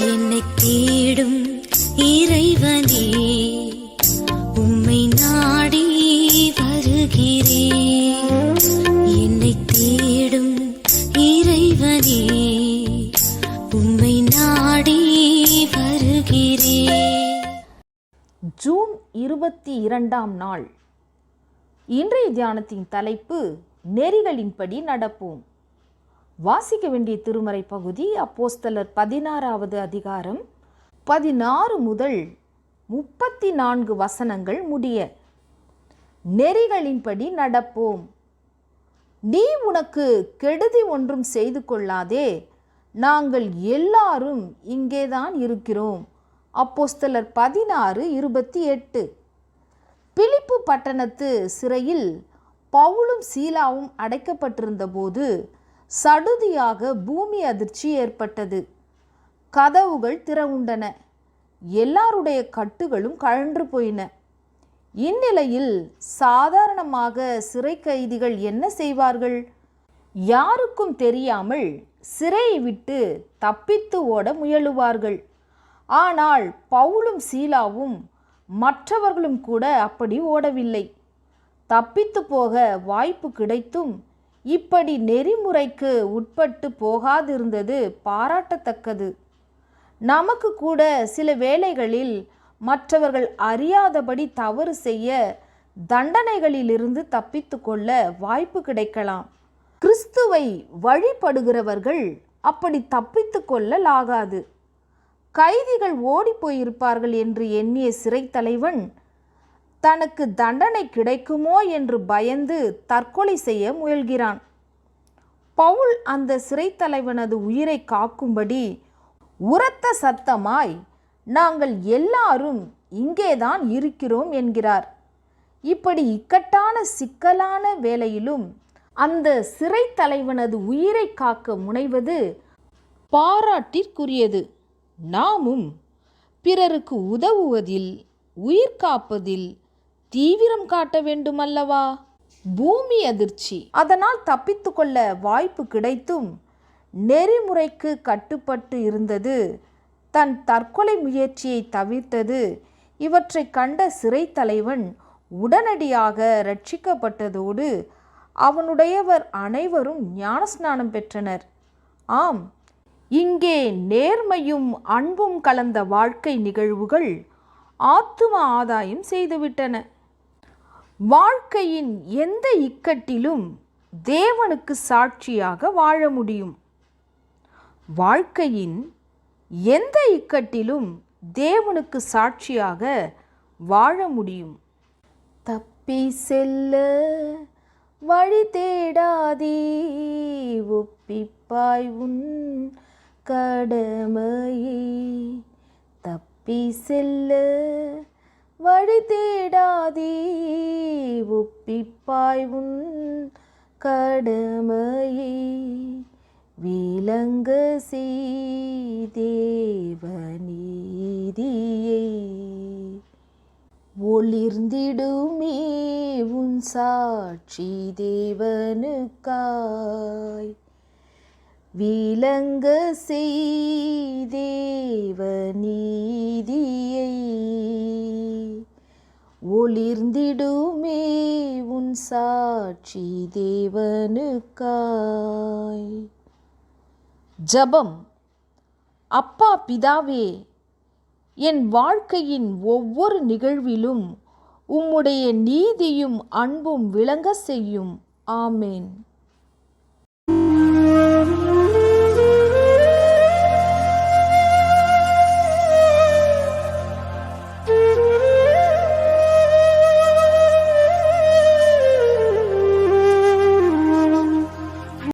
என்னை தேடும் இறைவனே உம்மை நாடி வருகிறேன் என்னை தேடும் இறைவனே உம்மை நாடி வருகிறேன் ஜூன் இருபத்தி இரண்டாம் நாள். இன்றைய தியானத்தின் தலைப்பு நெறிகளின்படி நடப்போம். வாசிக்க வேண்டிய திருமறை பகுதி அப்போஸ்தலர் பதினாறாவது அதிகாரம் பதினாறு முதல் முப்பத்தி நான்கு வசனங்கள் முடிய நெறிகளின்படி நடப்போம். நீ உனக்கு கெடுதி ஒன்றும் செய்து கொள்ளாதே. நாங்கள் எல்லாரும் இங்கேதான் இருக்கிறோம். அப்போஸ்தலர் பதினாறு இருபத்தி எட்டு. பிலிப்பு பட்டணத்து சிறையில் பவுலும் சீலாவும் அடைக்கப்பட்டிருந்தபோது சடுதியாக பூமி அதிர்ச்சி ஏற்பட்டது. கதவுகள் திறவுண்டன. எல்லாருடைய கட்டுகளும் கழன்று போயின. இந்நிலையில் சாதாரணமாக சிறை கைதிகள் என்ன செய்வார்கள்? யாருக்கும் தெரியாமல் சிறையை விட்டு தப்பித்து ஓட முயலுவார்கள். ஆனால் பவுலும் சீலாவும் மற்றவர்களும் கூட அப்படி ஓடவில்லை. தப்பித்து போக வாய்ப்பு கிடைத்தும் இப்படி நெறிமுறைக்கு உட்பட்டு போகாதிருந்தது பாராட்டத்தக்கது. நமக்கு கூட சில வேளைகளில் மற்றவர்கள் அறியாதபடி தவறு செய்ய தண்டனைகளிலிருந்து தப்பித்து கொள்ள வாய்ப்பு கிடைக்கலாம். கிறிஸ்துவை வழிபடுகிறவர்கள் அப்படி தப்பித்து கொள்ளலாகாது. கைதிகள் ஓடிப்போயிருப்பார்கள் என்று எண்ணிய சிறை தலைவன் தனக்கு தண்டனை கிடைக்குமோ என்று பயந்து தற்கொலை செய்ய முயல்கிறான். பவுல் அந்த சிறை தலைவனது உயிரை காக்கும்படி உரத்த சத்தமாய் நாங்கள் எல்லாரும் இங்கேதான் இருக்கிறோம் என்கிறார். இப்படி இக்கட்டான சிக்கலான வேளையிலும் அந்த சிறை தலைவனது உயிரை காக்க முனைவது பாராட்டிற்குரியது. நாமும் பிறருக்கு உதவுவதில் உயிர் காப்பதில் தீவிரம் காட்ட வேண்டுமல்லவா? பூமி அதிர்ச்சி. அதனால் தப்பித்து கொள்ள வாய்ப்பு கிடைத்தும் நெறிமுறைக்கு கட்டுப்பட்டு இருந்தது தன் தற்கொலை முயற்சியை தவிர்த்தது இவற்றை கண்ட சிறை தலைவன் உடனடியாக ரட்சிக்கப்பட்டதோடு அவனுடையவர் அனைவரும் ஞானஸ்நானம் பெற்றனர். ஆம் இங்கே நேர்மையும் அன்பும் கலந்த வாழ்க்கை நிகழ்வுகள் ஆத்தும ஆதாயம் செய்துவிட்டன. வாழ்க்கையின் எந்த இக்கட்டிலும் தேவனுக்கு சாட்சியாக வாழ முடியும். வாழ்க்கையின் எந்த இக்கட்டிலும் தேவனுக்கு சாட்சியாக வாழ முடியும். தப்பி செல்ல வழி தேடாதே ஒப்பிப்பாய் உன் கடமையை. தப்பி செல்ல வழி தேடாதே. ஒப்பிப்பாய் உன் கடமையை விளங்க செய்தேவநீதியை ஒளிர்ந்திடுமே உன் சாட்சி தேவனுக்காய். விளங்க செய் ஒளிர்ந்திடுமே உன் சாட்சி தேவனுக்காய். ஜபம். அப்பா பிதாவே என் வாழ்க்கையின் ஒவ்வொரு நிகழ்விலும் உம்முடைய நீதியும் அன்பும் விளங்க செய்யும். ஆமேன்.